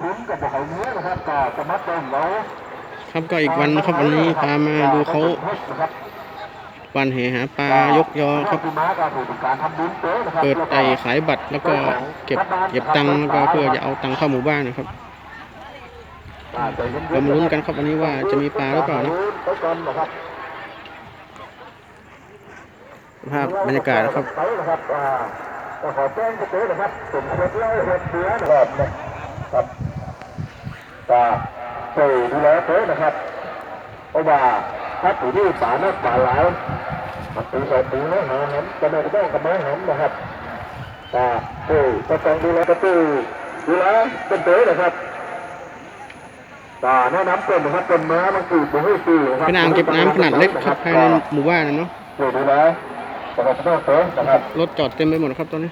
ทุนกับพวกเขาเนี้ยนะครับก็จะมัดต้มไว้ครับก็อีกวันนะครับวันนี้พามาดูเขาวันแหหาปลายกยอครับเปิดไอขายบัตรแล้วก็เก็บเก็บตังค์แล้วก็เพื่อจะเอาตังค์เข้าหมู่บ้านนะครับเรามาลุ้นกันครับวันนี้ว่าจะมีปลาหรือเปล่านะภาพบรรยากาศนะครับขอแจ้งเต้นะครับสมควรเล่าเหตุเสือนะครับ นะครับก็ช่วยดูแลเต้นะครับเพราะว่าถ้าถือที่ป่านักป่าหลายมันตีใส่ตีเนื้อหาหำจะไม่ต้องกับไม้หำนะครับแต่เอ้ยก็ต้องดูแลกระตู้ดูแลเป็นเต้นะครับก็แนะนำเป็นนะครับเป็นม้ามันคือตัวให้ตีนะครับเป็นอ่างเก็บน้ำขนาดเล็กครับภายในหมู่บ้านนะเนาะช่วยดูแลสำหรับเต้เต้นะครับรถจอดเต็มไปหมดครับตอนนี้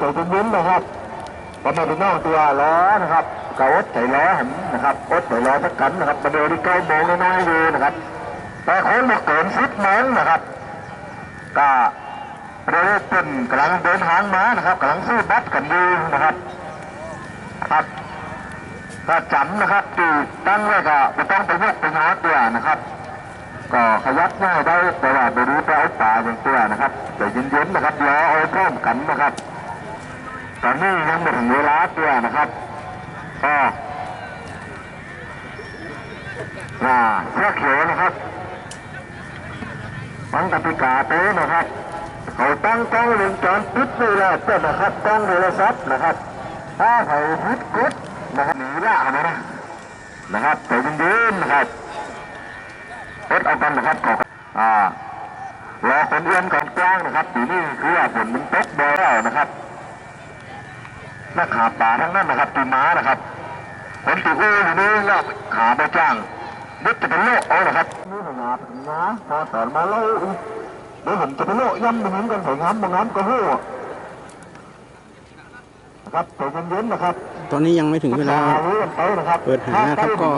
ตัวเป็นยิ้มนะครับพอมาเป็นน้องตัวล้อนะครับกอดใส่ล้อหันนะครับอดใส่ล้อสักกันนะครับมาเดินที่ใกล้โมงน้อยๆเลยนะครับ แต่คนมาเกินสิบโมงนะครับก็เราเป็นกำลังเดินทางมานะครับกำลังซื้อบัตรกันอยู่นะครับครับก็จำนะครับตีตั้งไว้ก็ไม่ต้องไปยกไปหาตัวนะครับ ก็ขยับหน้าได้แต่ว่าไปรู้ไปอาป่าอย่างตัวนะครับแต่เย็นๆนะครับรอเอาพร้อมกันนะครับ ตอนนี้ยังไม่ถึงเวลาตัวนะครับก็อ่าเสื้อเขียวนะครับฟังกติกาเต้นะครับเขาตั้งกล้องวงจรปิดไว้แล้วเต้นนะครับกล้องโทรศัพท์นะครับถ้าเขาพิดกดนะครับหนีละนะนะนะครับแต่เย็นนะครับกดเอากันนะครับขออ่ารอคนเอื้อนกอนกลางนะครับปีนี้คือว่าฝนมันตกบ่อยแล้วนะครับ นักขาป่าทั้งนั้นนะครับตีม้านะครับคนตีอู้อยู่นี่แล้วขาไปจ้างยึดจะเป็นโลกเอานะครับนี่หนาถึงนะพอสอนมาแล้วเดี๋ยวผมจะเป็นโลกย่ำเป็นเหมือนกันสวยงามบางงามก็หู้นะครับใจเย็นๆนะครับตอนนี้ยังไม่ถึงเวลาไปนะครับเปิดหาครับก็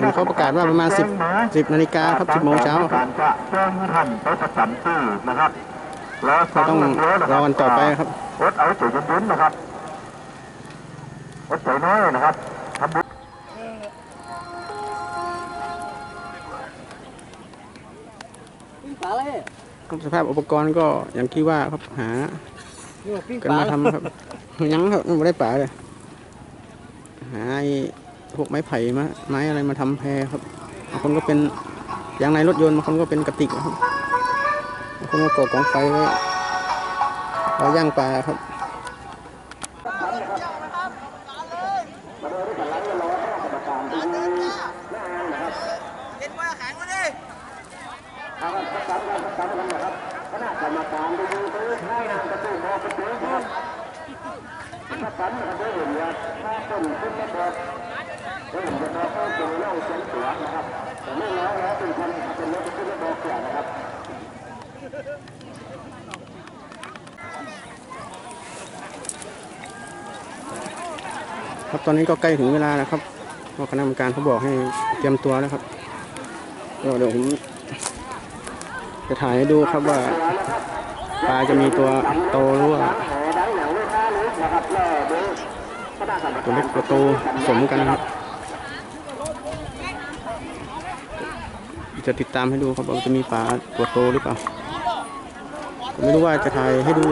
เห็นเขาประกาศว่าประมาณ 10 10นาฬิกาครับ10โมงเช้าครับการจะแจ้งให้ท่านไปประจำที่นะครับแล้วก็ต้องรอกันต่อไปครับรถเอาใจเย็นๆนะครับ รถใจน้อยนะครับทำบุญครับสภาพอุปกรณ์ก็อย่างที่ว่าครับหากันมาทำครับยังครับไม่ได้ป่าเลยหาไอ้พวกไม้ไผ่มาไม้อะไรมาทำแพครับบางคนก็เป็นอย่างในรถยนต์บางคนก็เป็นกระติกครับบางคนก็ก่อกองไฟไว้เราย่างปลาครับ ครับตอนนี้ก็ใกล้ถึงเวลาแล้วครับเพราคณะกรรมการเขาบอกให้เตรียมตัวแล้วครับเดี๋ยวผม จะถ่ายให้ดูครับว่าปลาจะมีตัวโตหรือว่าตัวเล็กตัวโตสมกันครับ จะติดตามให้ดูครับว่าจะมีปลาตัวโตหรือเปล่าผมไม่รู้ว่าจะถ่ายให้ดู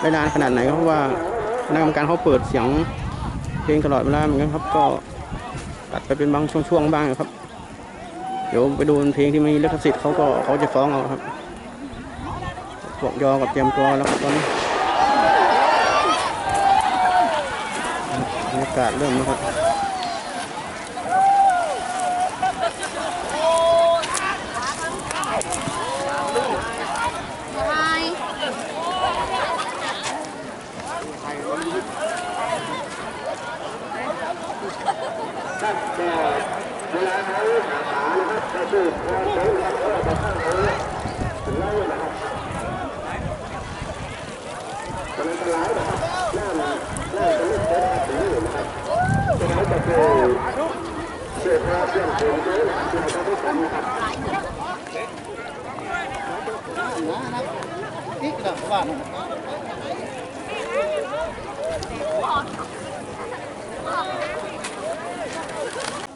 ได้นานขนาดไหนเพราะว่าคณะกรรมการเขาเปิดเสียงเพลงตลอดเวลาเหมือนกันครับ ก็ตัดไปเป็นบางช่วงๆบ้างครับ เดี๋ยวไปดูเพลงที่มีลิขสิทธิ์เขาก็เขาจะฟ้องเอาครับ พวกยอกับเตรียมตัวแล้วครับตอนนี้บรรยากาศเริ่มนะครับ Thank you.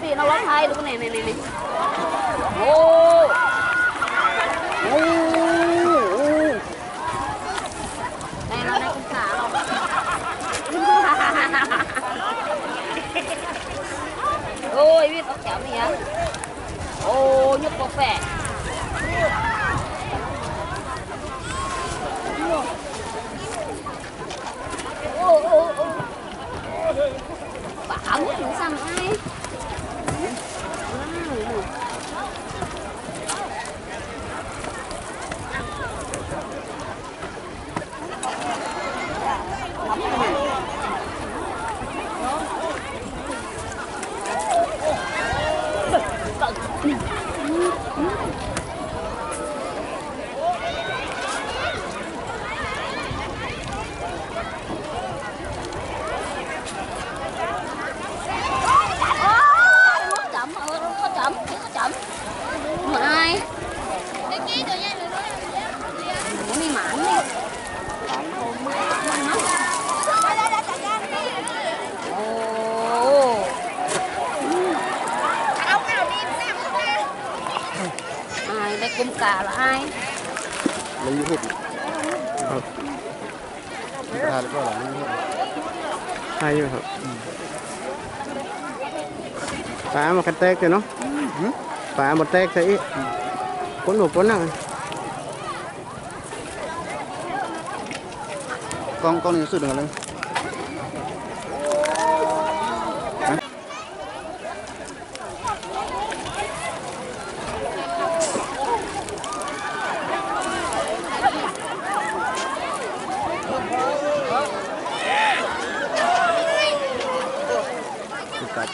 เล็กได้ดูปีนเอารถไทยดูนี่นี่นี่นี่โอ้โอ้โอ้ในเราได้กุศลเราโอ้ยวิทย์เอาแถวนี้อะโอ้ยุบกาแฟโอ้โอ้โอ้ bà muốn làm sao mà ai ทานแล้วก็หลังนี้ใช่ไหมครับปลามากันแตกเลยเนาะปลาหมดแตกใส่อีกคนหนุกคนนั่งกล้องกล้องนี้สุดเหมือนกันเลย ติดตาจีนนะ น้องแล้วมึงจะมาลงเหรอมึ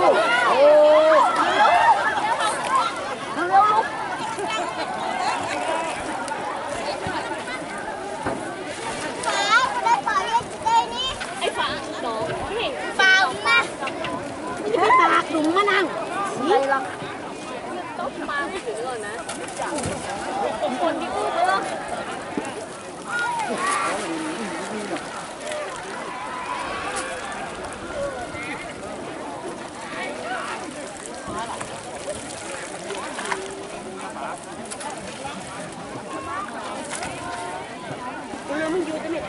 ลูกโอ้เร็วลูกไอ้ฝาหนอ้เห็นเปล่านะไม่ปากหลุมมานั่งอะไรหรอกต้องมาถึงก่อนนะคนที่อู้เนาะ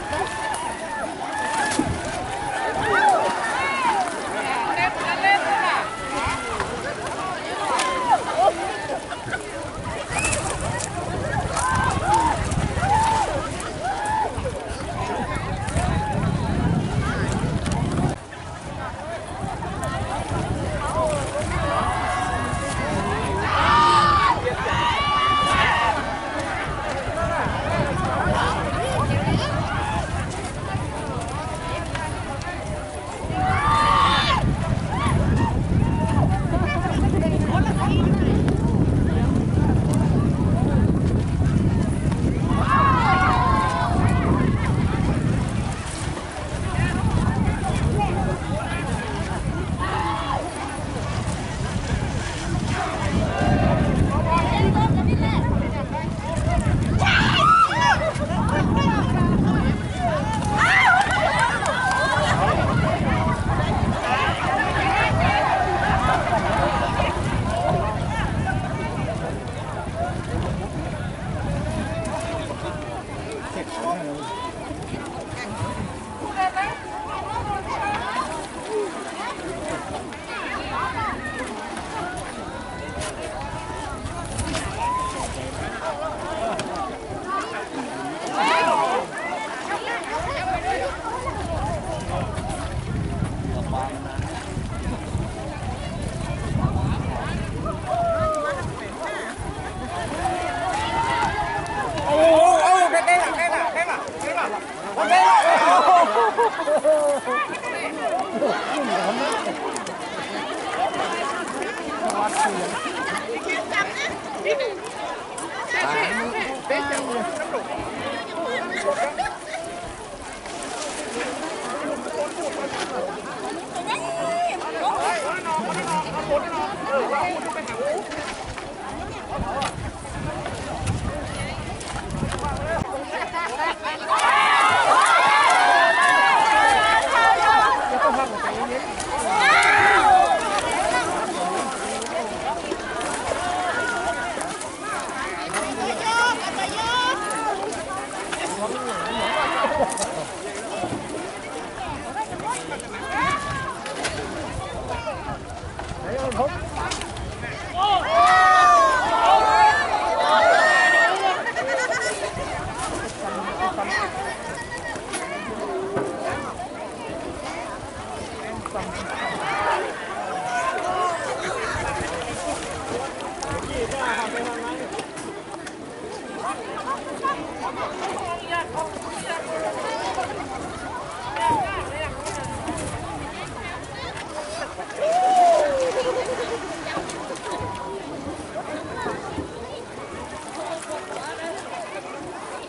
Thank you. โอ้วิทย์เ